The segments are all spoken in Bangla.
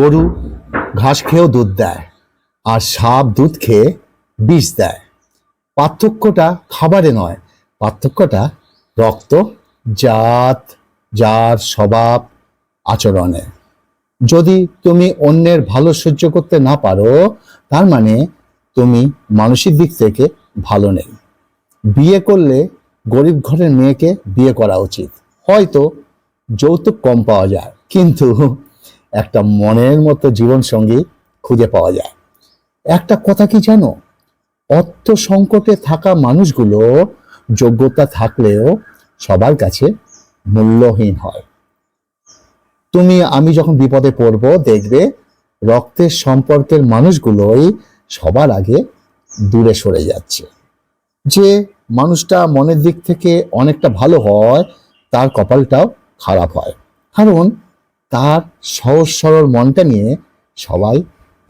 গরু ঘাস খেয়েও দুধ দেয় আর সাপ দুধ খেয়ে বিষ দেয়। পার্থক্যটা খাবারে নয়, পার্থক্যটা রক্ত, জাত, যার স্বভাব, আচরণে। যদি তুমি অন্যের ভালো সহ্য করতে না পারো, তার মানে তুমি মানসিক দিক থেকে ভালো নেই। বিয়ে করলে গরিব ঘরের মেয়েকে বিয়ে করা উচিত। হয়তো যৌতুক কম পাওয়া যায়, কিন্তু একটা মনের মতো জীবনসঙ্গী খুঁজে পাওয়া যায়। একটা কথা কি জানো? অর্থ সংকটে থাকা মানুষগুলো যোগ্যতা থাকলেও সবার কাছে মূল্যহীন হয়। তুমি, আমি যখন বিপদে পড়ব, দেখবে রক্তের সম্পর্কের মানুষগুলোই সবার আগে দূরে সরে যাচ্ছে। যে মানুষটা মনের দিক থেকে অনেকটা ভালো হয়, তার কপালটাও খারাপ হয়। কারণ তার সহজ সরল মনটা নিয়ে সবাই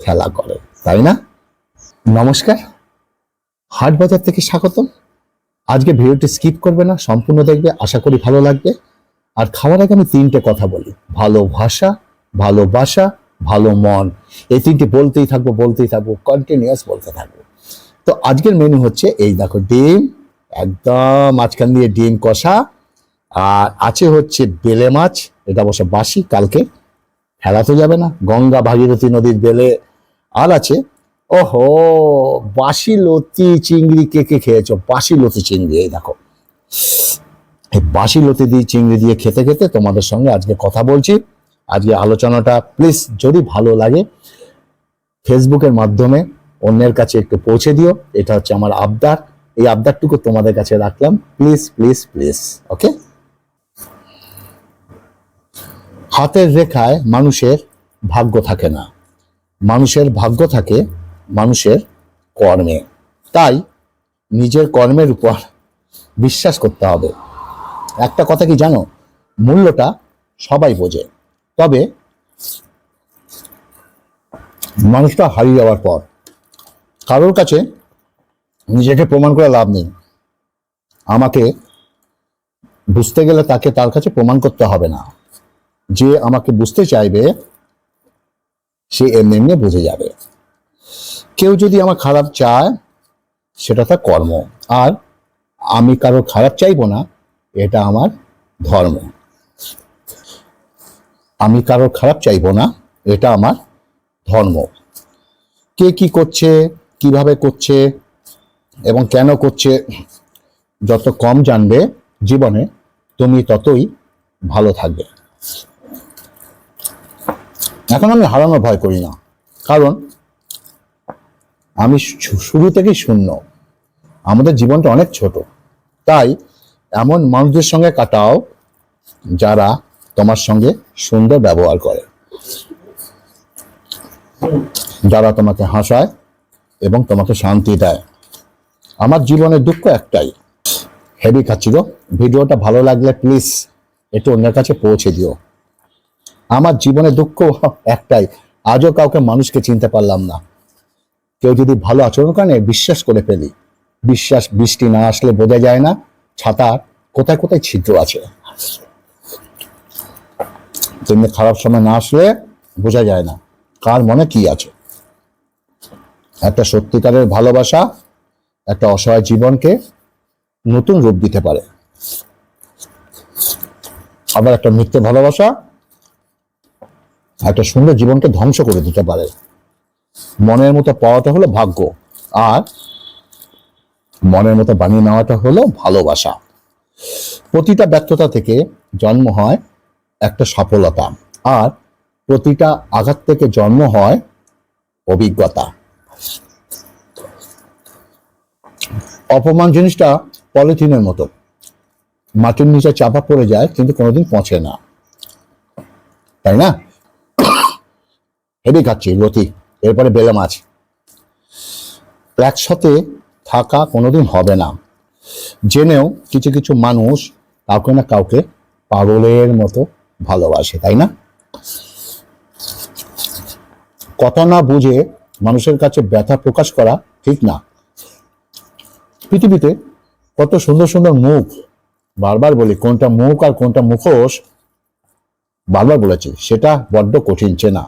খেলা করে, তাই না? নমস্কার, হাট বাজার থেকে স্বাগতম। আজকে ভিডিওটি স্কিপ করবে না, সম্পূর্ণ দেখবে, আশা করি ভালো লাগবে। আর খাওয়ার আগে আমি তিনটে কথা বলি ভালোবাসা ভালোবাসা ভালো মন। এই তিনটি বলতেই থাকব বলতেই থাকব কন্টিনিউয়াস বলতে থাকব। তো আজকের মেনু হচ্ছে, এই দেখো, ডিম, একদম মাঝখান দিয়ে ডিম কষা। আর আছে হচ্ছে বেলে মাছ এটা অবশ্য বাসি কালকে ফেলা তো যাবে না। গঙ্গা ভাগীরথী নদীর বেলে আর আছে। ওহো বাসি লতি চিংড়ি কে কে খেয়েছো? বাসি লতি চিংড়ি, এই দেখো। এই বাসি লতি দিয়ে চিংড়ি দিয়ে খেতে খেতে তোমাদের সঙ্গে আজকে কথা বলছি। আজকে আলোচনাটা প্লিজ যদি ভালো লাগে, ফেসবুকের মাধ্যমে অন্যের কাছে একটু পৌঁছে দিও। এটা হচ্ছে আমার আবদার। এই আবদারটুকু তোমাদের কাছে রাখলাম। প্লিজ প্লিজ প্লিজ ওকে হাতের রেখায় মানুষের ভাগ্য থাকে না। মানুষের ভাগ্য থাকে মানুষের কর্মে। তাই নিজের কর্মের উপর বিশ্বাস করতে হবে। একটা কথা কি জানো? মূল্যটা সবাই বোঝে। তবে মানুষটা হারিয়ে যাওয়ার পর কারোর কাছে নিজেকে প্রমাণ করে লাভ নেই। আমাকে বুঝতে গেলে তাকে তার কাছে প্রমাণ করতে হবে না। যে আমাকে বুঝতে চাইবে, সে এমনি এমনি বুঝে যাবে। কেউ যদি আমার খারাপ চায়, সেটা তার কর্ম। আর আমি কারও খারাপ চাইব না, এটা আমার ধর্ম। আমি কারও খারাপ চাইব না, এটা আমার ধর্ম। কে কি করছে, কীভাবে করছে, এবং কেন করছে, যত কম জানবে জীবনে, তুমি ততই ভালো থাকবে। এখন আমি হারানোর ভয় করি না। কারণ আমি শুরু থেকেই শূন্য। আমাদের জীবনটা অনেক ছোট। তাই এমন মানুষদের সঙ্গে কাটাও যারা তোমার সঙ্গে সুন্দর ব্যবহার করে। যারা তোমাকে হাসায় এবং তোমাকে শান্তি দেয়। আমার জীবনের দুঃখ একটাই। হেভি খাচ্ছি গো। ভিডিওটা ভালো লাগলে প্লিজ একটু অন্যের কাছে পৌঁছে দিও। আমার জীবনে দুঃখ একটাই, আজও কাউকে মানুষকে চিনতে পারলাম না। কেউ যদি ভালো আচরণ করে, বিশ্বাস করে ফেলি। বিশ্বাস, বৃষ্টি না আসলে বোঝা যায় না, ছাতা কোথায় কোথায় ছিদ্র আছে। তেমনি খারাপ সময় না আসলে বোঝা যায় না, কার মনে কি আছে। একটা সত্যিকারের ভালোবাসা, একটা অসহায় জীবনকে নতুন রূপ দিতে পারে। আবার একটা মিথ্যে ভালোবাসা একটা সুন্দর জীবনকে ধ্বংস করে দিতে পারে। মনের মতো পাওয়াটা হলো ভাগ্য। আর মনের মতো বানিয়ে নেওয়াটা হলো ভালোবাসা। প্রতিটা ব্যর্থতা থেকে জন্ম হয় একটা সফলতা। আর প্রতিটা আঘাত থেকে জন্ম হয় অভিজ্ঞতা। অপমান জিনিসটা পলিথিনের মতো। মাটির নিচে চাপা পড়ে যায়, কিন্তু কোনোদিন পচে না। তাই না? হেভি খাচ্ছি, লতি, এরপরে বেলে মাছ। একসাথে থাকা কোনোদিন হবে না। জেনেও কিছু কিছু মানুষ কাউকে না কাউকে পাগলের মতো ভালোবাসে, তাই না? কথা না বুঝে মানুষের কাছে ব্যথা প্রকাশ করা ঠিক না। পৃথিবীতে কত সুন্দর সুন্দর মুখ, বারবার বলি, কোনটা মুখ আর কোনটা মুখোশ, বারবার বলেছি, সেটা বড্ড কঠিন চেনা।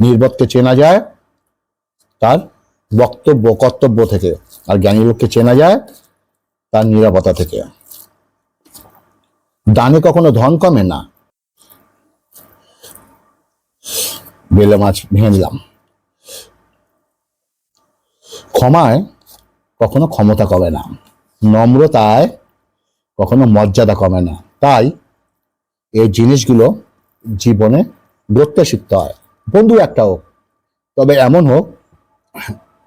নির্বোধকে চেনা যায় তার বক্তব্য, কর্তব্য থেকে, আর জ্ঞানী লোককে চেনা যায় তার নিরাপত্তা থেকে। দানে কখনো ধন কমে না। বেলে মাছ ভেঙে ক্ষমায় কখনো ক্ষমতা কমে না। নম্রতায় কখনো মর্যাদা কমে না। তাই এই জিনিসগুলো জীবনে গড়তে শিখতে হয়। বন্ধু একটা হোক, তবে এমন হোক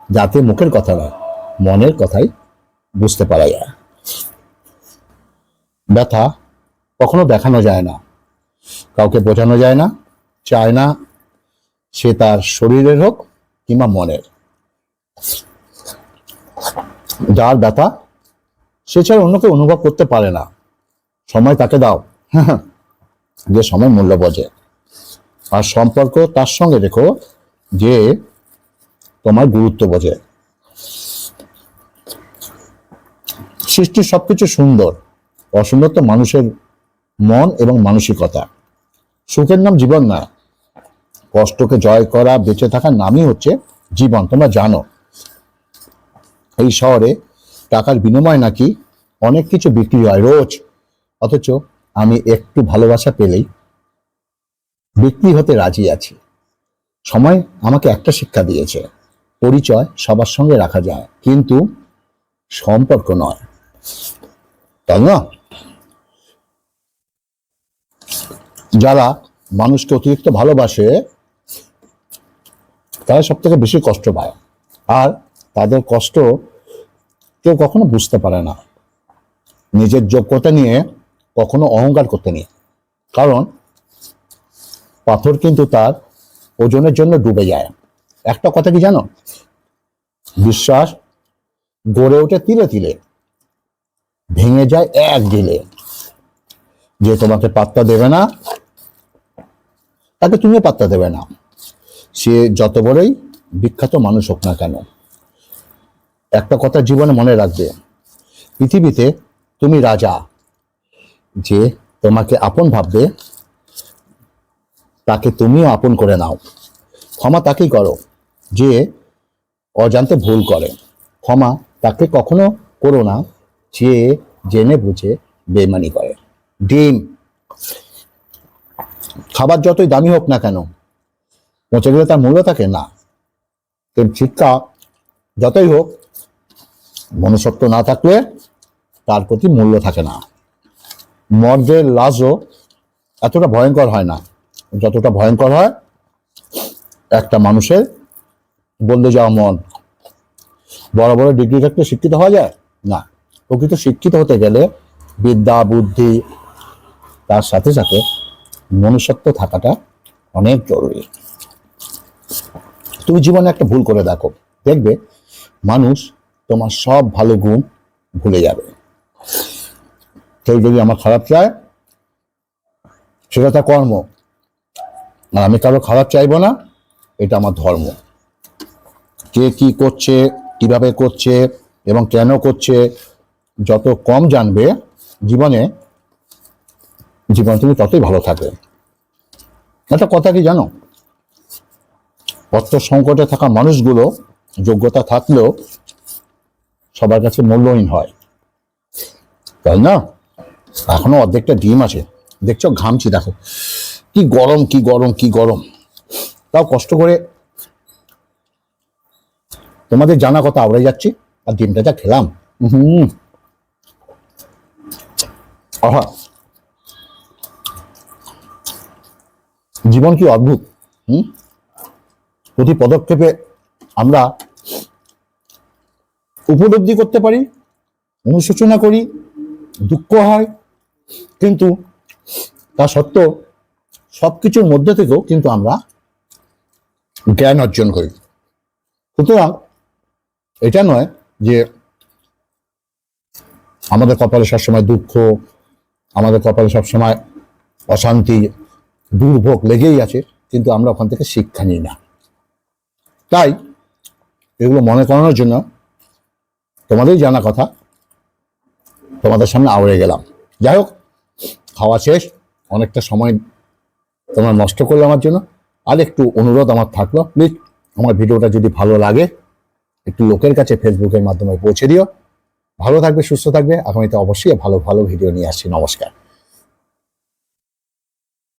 যাতে মুখের কথা নয় মনের কথাই বুঝতে পারা যায়। ব্যথা কখনো দেখানো যায় না, কাউকে বোঝানো যায় না, চায় না সে তার শরীরের হোক কিংবা মনের। যার ব্যথা সে ছাড়া অন্য কেউ অনুভব করতে পারে না। সময় তাকে দাও, যে সময় মূল্য বোঝে। আর সম্পর্ক তার সঙ্গে রেখো যে তোমার গুরুত্ব বোঝে। সৃষ্টির সবকিছু সুন্দর, অসুন্দর তো মানুষের মন এবং মানসিকতা। সুখের নাম জীবন না। কষ্টকে জয় করা, বেঁচে থাকার নামই হচ্ছে জীবন, তোমরা জানো। এই শহরে টাকার বিনিময় নাকি অনেক কিছু বিক্রি হয় রোজ। অথচ আমি একটু ভালোবাসা পেলেই বিক্রি হতে রাজি আছি। সময় আমাকে একটা শিক্ষা দিয়েছে, পরিচয় সবার সঙ্গে রাখা যায়, কিন্তু সম্পর্ক নয়। তাই না? যারা মানুষকে অতিরিক্ত ভালোবাসে, তারা সব থেকে বেশি কষ্ট পায়। আর তাদের কষ্ট কেউ কখনো বুঝতে পারে না। নিজের যোগ্যতা নিয়ে কখনো অহংকার করতে নেই। কারণ পাথর কিন্তু তার ওজনের জন্য ডুবে যায়। একটা কথা কি জানো? বিশ্বাস গড়ে ওঠে তিলে তিলে, ভেঙে যায় এক দিলে যে তোমাকে পাত্তা দেবে না, তাকে তুমিও পাত্তা দেবে না। সে যত বড়ই বিখ্যাত মানুষ হোক না কেন, একটা কথা জীবনে মনে রাখবে, পৃথিবীতে তুমি রাজা, যে তোমাকে আপন ভাববে তাকে তুমিও আপন করে নাও। ক্ষমা তাকেই করো, যে অজান্তে ভুল করে। ক্ষমা তাকে কখনো করো না, যে জেনে বুঝে বেমানি করে। ডিম। খাবার যতই দামি হোক না কেন পচে গেলে তার মূল্য থাকে না। শিক্ষা যতই হোক, মনুষ্যত্ব না থাকলে তার প্রতি মূল্য থাকে না। মর্যের লাজও এতটা ভয়ঙ্কর হয় না। যতটা ভয়ঙ্কর হয়, একটা মানুষের বলতে যাওয়া মন। বড় বড় ডিগ্রি থাকলে শিক্ষিত হওয়া যায়? না। প্রকৃত শিক্ষিত হতে গেলে বিদ্যা, বুদ্ধি, তার সাথে সাথে মনুষ্যত্ব থাকাটা অনেক জরুরি। তুমি জীবনে একটা ভুল করে দেখো। দেখবে মানুষ তোমার সব ভালো গুণ ভুলে যাবে। কেউ যদি আমার খারাপ চায়, সেটা তার কর্ম। আর আমি কারও খারাপ চাইব না, এটা আমার ধর্ম। কে কি করছে, কীভাবে করছে এবং কেন করছে, যত কম জানবে, জীবনে, জীবন তুমি ততই ভালো থাকবে। একটা কথা কি জানো? অর্থ সংকটে থাকা মানুষগুলো, যোগ্যতা থাকলেও সবার কাছে মূল্যহীন হয়। তাই না? এখনও অর্ধেকটা ডিম আছে। দেখছ, ঘামছি, দেখো। কি গরম কি গরম কি গরম। তাও কষ্ট করে তোমাদের জানা কথা আওড়ে যাচ্ছি আর ডিমটা যা খেলাম। হুম। আহা। জীবন কি অদ্ভুত হুম? প্রতি পদক্ষেপে আমরা উপলব্ধি করতে পারি অনুশোচনা করি দুঃখ হয় কিন্তু তা সত্ত্বেও সব কিছুর মধ্যে থেকেও কিন্তু আমরা জ্ঞান অর্জন করি। সুতরাং এটা নয় যে আমাদের কপালে সবসময় দুঃখ, আমাদের কপালে সবসময় অশান্তি, দুর্ভোগ লেগেই আছে, কিন্তু আমরা ওখান থেকে শিক্ষা নিই না। তাই এগুলো মনে করানোর জন্য তোমাদেরই জানা কথা, তোমাদের সামনে আওড়ে গেলাম। যাই হোক, খাওয়া শেষ, অনেকটা সময় তোমরা নষ্ট করলে আমার জন্য। আর একটু অনুরোধ আমার থাকল প্লিজ আমার ভিডিওটা যদি ভালো লাগে, একটু লোকের কাছে ফেসবুকের মাধ্যমে পৌঁছে দিও। ভালো থাকবে, সুস্থ থাকবে। আগামীতে অবশ্যই ভালো ভালো ভিডিও নিয়ে আসছি। নমস্কার।